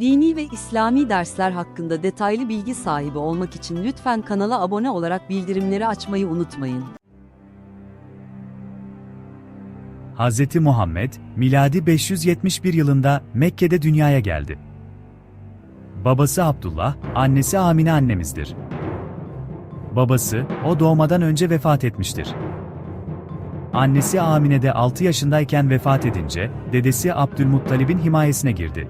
Dini ve İslami dersler hakkında detaylı bilgi sahibi olmak için lütfen kanala abone olarak bildirimleri açmayı unutmayın. Hz. Muhammed, miladi 571 yılında Mekke'de dünyaya geldi. Babası Abdullah, annesi Amine annemizdir. Babası, o doğmadan önce vefat etmiştir. Annesi Amine de 6 yaşındayken vefat edince, dedesi Abdülmuttalib'in himayesine girdi.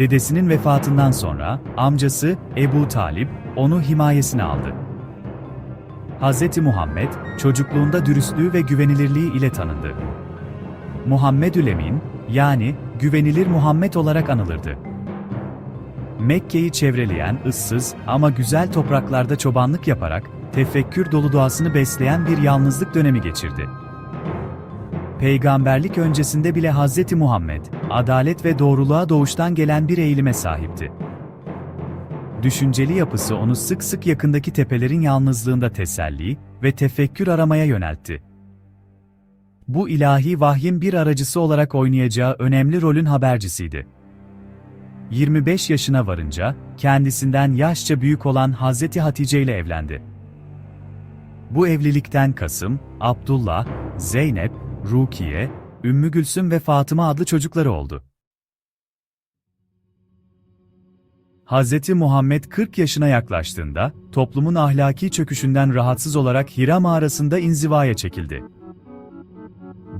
Dedesinin vefatından sonra, amcası Ebu Talip, onu himayesine aldı. Hz. Muhammed, çocukluğunda dürüstlüğü ve güvenilirliği ile tanındı. Muhammedül Emin, yani güvenilir Muhammed olarak anılırdı. Mekke'yi çevreleyen ıssız ama güzel topraklarda çobanlık yaparak tefekkür dolu doğasını besleyen bir yalnızlık dönemi geçirdi. Peygamberlik öncesinde bile Hz. Muhammed, adalet ve doğruluğa doğuştan gelen bir eğilime sahipti. Düşünceli yapısı onu sık sık yakındaki tepelerin yalnızlığında teselli ve tefekkür aramaya yöneltti. Bu ilahi vahyin bir aracısı olarak oynayacağı önemli rolün habercisiydi. 25 yaşına varınca kendisinden yaşça büyük olan Hazreti Hatice ile evlendi. Bu evlilikten Kasım, Abdullah, Zeynep, Rukiye, Ümmü Gülsüm ve Fatıma adlı çocukları oldu. Hz. Muhammed 40 yaşına yaklaştığında, toplumun ahlaki çöküşünden rahatsız olarak Hira mağarasında inzivaya çekildi.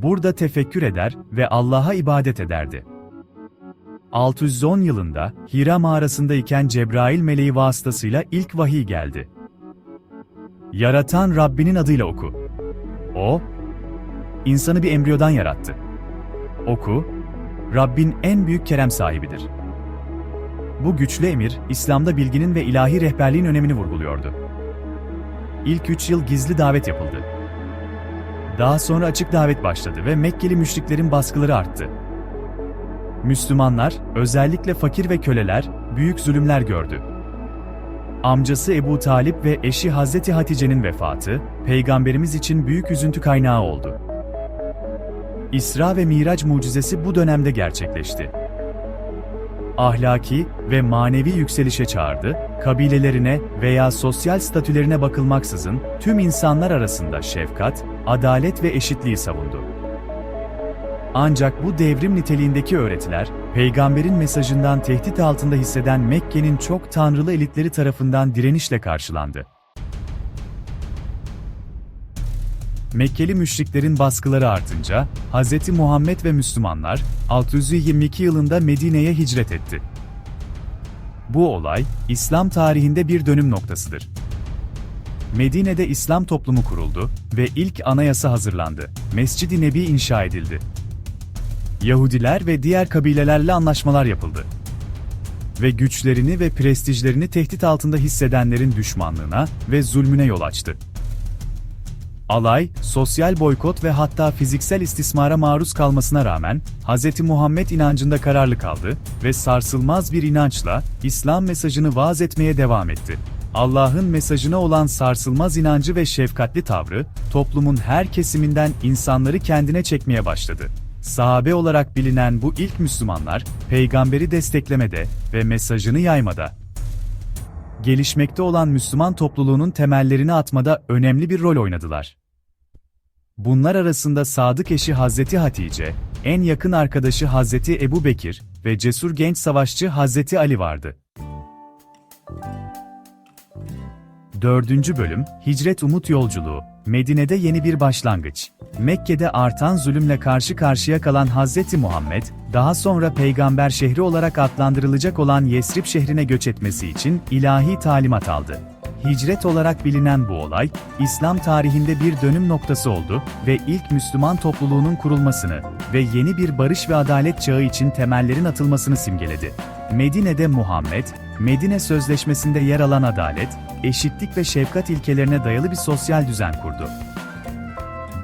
Burada tefekkür eder ve Allah'a ibadet ederdi. 610 yılında Hira mağarasındayken Cebrail meleği vasıtasıyla ilk vahiy geldi. Yaratan Rabbinin adıyla oku. O, insanı bir embriyodan yarattı. Oku, Rabbin en büyük kerem sahibidir. Bu güçlü emir, İslam'da bilginin ve ilahi rehberliğin önemini vurguluyordu. İlk üç yıl gizli davet yapıldı. Daha sonra açık davet başladı ve Mekkeli müşriklerin baskıları arttı. Müslümanlar, özellikle fakir ve köleler, büyük zulümler gördü. Amcası Ebu Talip ve eşi Hazreti Hatice'nin vefatı, Peygamberimiz için büyük üzüntü kaynağı oldu. İsra ve Miraç mucizesi bu dönemde gerçekleşti ahlaki ve manevi yükselişe çağırdı, kabilelerine veya sosyal statülerine bakılmaksızın tüm insanlar arasında şefkat, adalet ve eşitliği savundu. Ancak bu devrim niteliğindeki öğretiler, peygamberin mesajından tehdit altında hisseden Mekke'nin çok tanrılı elitleri tarafından direnişle karşılandı. Mekkeli müşriklerin baskıları artınca, Hz. Muhammed ve Müslümanlar 622 yılında Medine'ye hicret etti. Bu olay, İslam tarihinde bir dönüm noktasıdır. Medine'de İslam toplumu kuruldu ve ilk anayasa hazırlandı. Mescid-i Nebi inşa edildi. Yahudiler ve diğer kabilelerle anlaşmalar yapıldı. Ve güçlerini ve prestijlerini tehdit altında hissedenlerin düşmanlığına ve zulmüne yol açtı. Alay, sosyal boykot ve hatta fiziksel istismara maruz kalmasına rağmen Hz. Muhammed inancında kararlı kaldı ve sarsılmaz bir inançla İslam mesajını vaaz etmeye devam etti. Allah'ın mesajına olan sarsılmaz inancı ve şefkatli tavrı, toplumun her kesiminden insanları kendine çekmeye başladı. Sahabe olarak bilinen bu ilk Müslümanlar, peygamberi desteklemede ve mesajını yaymada, gelişmekte olan Müslüman topluluğunun temellerini atmada önemli bir rol oynadılar. Bunlar arasında sadık eşi Hazreti Hatice, en yakın arkadaşı Hazreti Ebu Bekir ve cesur genç savaşçı Hazreti Ali vardı. 4. Bölüm, Hicret Umut Yolculuğu, Medine'de yeni bir başlangıç. Mekke'de artan zulümle karşı karşıya kalan Hazreti Muhammed, daha sonra peygamber şehri olarak adlandırılacak olan Yesrib şehrine göç etmesi için ilahi talimat aldı. Hicret olarak bilinen bu olay, İslam tarihinde bir dönüm noktası oldu ve ilk Müslüman topluluğunun kurulmasını ve yeni bir barış ve adalet çağı için temellerin atılmasını simgeledi. Medine'de Muhammed, Medine Sözleşmesi'nde yer alan adalet, eşitlik ve şefkat ilkelerine dayalı bir sosyal düzen kurdu.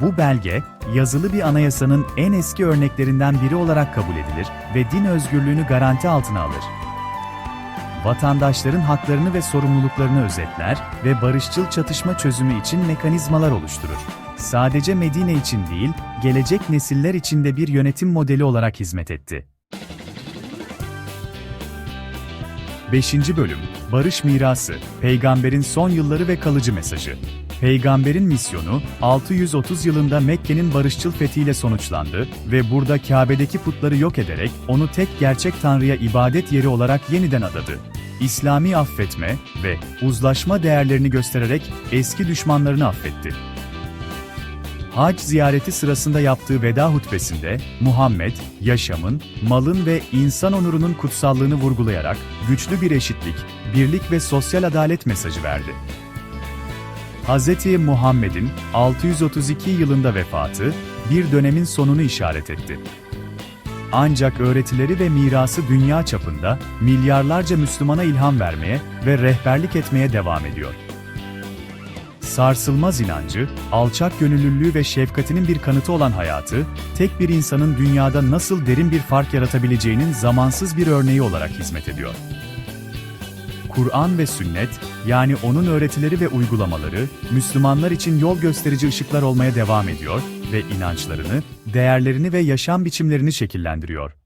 Bu belge, yazılı bir anayasanın en eski örneklerinden biri olarak kabul edilir ve din özgürlüğünü garanti altına alır vatandaşların haklarını ve sorumluluklarını özetler ve barışçıl çatışma çözümü için mekanizmalar oluşturur. Sadece Medine için değil, gelecek nesiller için de bir yönetim modeli olarak hizmet etti. 5. Bölüm Barış Mirası Peygamberin son yılları ve kalıcı mesajı Peygamberin misyonu 630 yılında Mekke'nin barışçıl fethiyle sonuçlandı ve burada Kabe'deki putları yok ederek onu tek gerçek Tanrı'ya ibadet yeri olarak yeniden adadı. İslami affetme ve uzlaşma değerlerini göstererek eski düşmanlarını affetti. Hac ziyareti sırasında yaptığı veda hutbesinde Muhammed, yaşamın, malın ve insan onurunun kutsallığını vurgulayarak güçlü bir eşitlik, birlik ve sosyal adalet mesajı verdi. Hz. Muhammed'in 632 yılında vefatı bir dönemin sonunu işaret etti. Ancak öğretileri ve mirası dünya çapında milyarlarca Müslümana ilham vermeye ve rehberlik etmeye devam ediyor. Sarsılmaz inancı, alçak gönüllülüğü ve şefkatinin bir kanıtı olan hayatı, tek bir insanın dünyada nasıl derin bir fark yaratabileceğinin zamansız bir örneği olarak hizmet ediyor. Kur'an ve sünnet, yani onun öğretileri ve uygulamaları, Müslümanlar için yol gösterici ışıklar olmaya devam ediyor ve inançlarını, değerlerini ve yaşam biçimlerini şekillendiriyor.